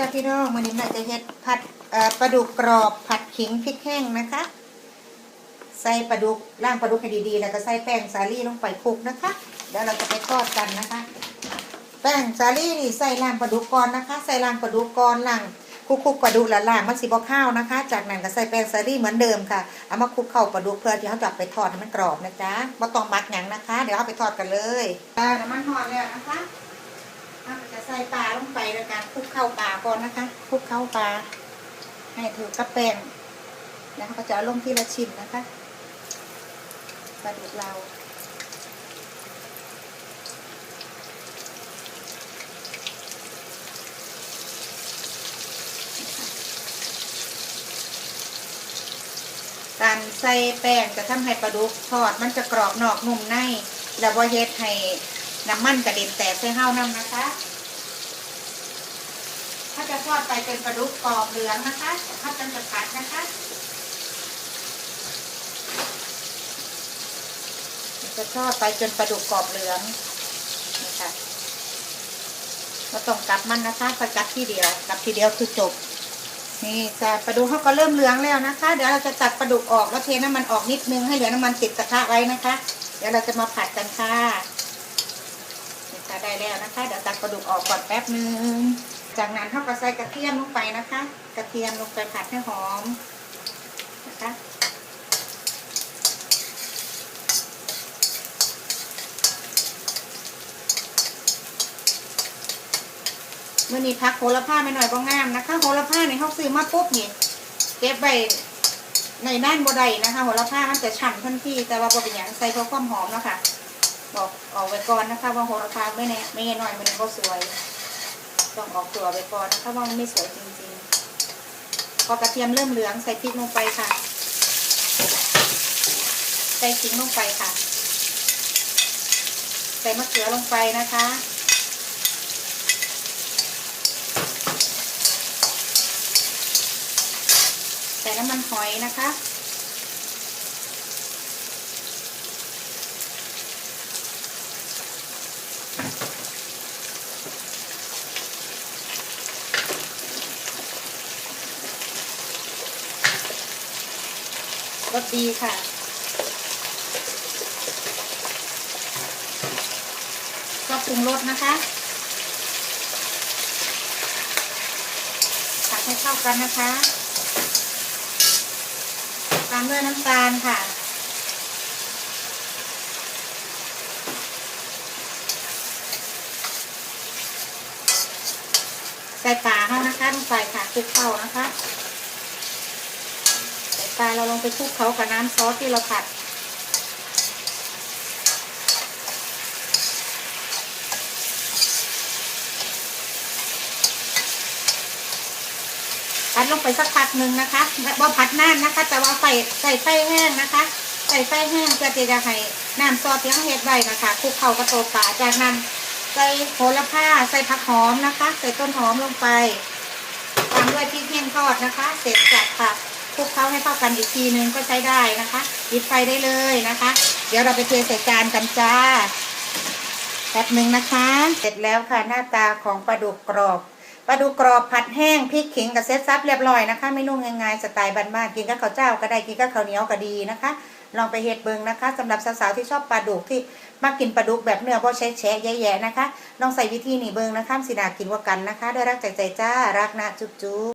จ้าพี่น้องวันนี้แม่จะเฮ็ดผัดปลาดุกกรอบผัดขิงพริกแห้งนะคะ ใส่ปลาดุกล่างปลาดุกให้ดีๆ แล้วก็ใส่แป้งสาลี่ลงไปคลุกนะคะเดี๋ยวเราจะไปทอดกันนะคะ แป้งสาลี่นี่ใส่ล่างปลาดุกก่อนนะคะ ใส่ล่างปลาดุกก่อนล่างคลุกๆปลาดุกละล่างมันสีบข้าวนะคะ จากนั้นก็ใส่แป้งสาลี่เหมือนเดิมค่ะเอามาคลุกเข้าปลาดุกเพื่อที่เขาจะไปทอดให้มันกรอบนะจ๊ะม่ต้องมักหยังนะคะ เดี๋ยวเอาไปทอดกันเลยอ่าน้ำมันหอดแล้วนะคะ เราจะใส่ปลาลงไปในการคลุกเข้าปลาก่อนนะคะคลุกเข้าปลาให้ถือกับแป้งแล้วก็จะเอาลงที่ละชิ้นนะคะปลาดุกเราการใส่แป้งจะทำให้ปลาดุกทอดมันจะกรอบนอกนุ่มใน แล้วบ่เฮ็ดให้ น้ำมันกระเด็นแตกใส่ห้าวนำนะคะ ถ้าจะทอดไปเป็นปลาดุกกรอบเหลืองนะคะถ้าจะจะผัดนะคะจะทอดไปจนปลาดุกกรอบเหลืองนะคะเราต้องกลับมันนะคะไปกลับทีเดียวกลับทีเดียวคือจบ นี่จะปลาดุกเขาก็เริ่มเหลืองแล้วนะคะ เดี๋ยวเราจะตัดปลาดุกออกแล้วเทน้ำมันออกนิดนึงให้เหลือน้ำมันติดกระทะไว้นะคะ เดี๋ยวเราจะมาผัดกันค่ะ นี่ค่ะได้แล้วนะคะ เดี๋ยวตัดปลาดุกออกก่อนแป๊บนึง จากนั้นเขาก็ใส่กระเทียมลงไปนะคะ กระเทียมลงไปผัดให้หอมนะคะเมื่อนี้พักโหระพาไม่หน่อยก็งามนะคะโหระพาในเขาซื้อมาปุ๊บนี่เก็บไว้ในด้านบดได้นะคะโหระพามันจะฉ่ำทันทีแต่ว่าพอเป็นอย่างใส่เพื่อความหอมเนาะคะ บอกออกไว้ก่อนนะคะว่าโหระพาไม่แน่ไม่แน่หน่อยมันก็สวย ต้องออกตัวไปก่อนนะคะว่ามันไม่สวยจริงๆ พอกระเทียมเริ่มเหลืองใส่พริกลงไปค่ะ ใส่ขิงลงไปค่ะ ใส่มะเขือลงไปนะคะใส่น้ำมันหอยนะคะ รสดีค่ะ ก็ปรุงรสนะคะผัดให้เข้ากันนะคะ ตามด้วยน้ำตาลค่ะใส่ปลาเข้านะคะลงไปค่ะคลุกเข้านะคะ ปลาเราลงไปคลุกเขากับน้ำซอสที่เราผัด ผัดลงไปสักพักหนึ่งนะคะว่าผัดน้ำนะคะ แต่ว่าไฟใส่ไฟแห้งนะคะ ใส่ไฟแห้งเพื่อที่จะให้น้ำซอสที่เขาเฮ็ดไว้นะคะคลุกเขากับตัวปลาจากนั้นใส่โหระพาใส่ผักหอมนะคะ ใส่ต้นหอมลงไปตามด้วยพริกแห้งทอดนะคะ เสร็จจากค่ะ คลุกเข้าให้เข้ากันอีกทีนึงก็ใช้ได้นะคะปิดไฟได้เลยนะคะ เดี๋ยวเราไปเทใส่จานกันจ้าแป๊บหนึ่งนะคะ เสร็จแล้วค่ะหน้าตาของปลาดุกกรอบปลาดุกกรอบผัดแห้งพริกขิงกับเซตซับเรียบร้อยนะคะเมนูง่ายๆสไตล์บ้านๆกินกับข้าวเจ้าก็ได้กินกับข้าวเหนียวก็ดีนะคะ ลองไปเฮ็ดเบิงนะคะสำหรับสาวๆที่ชอบปลาดุกที่มากินปลาดุกแบบเนื้อบ่แฉะๆแย่ๆนะคะลองใส่วิธีนี้เบิงนะคะสินากินว่ากันนะคะด้วยรักใจใจจ้ารักนะจุ๊บ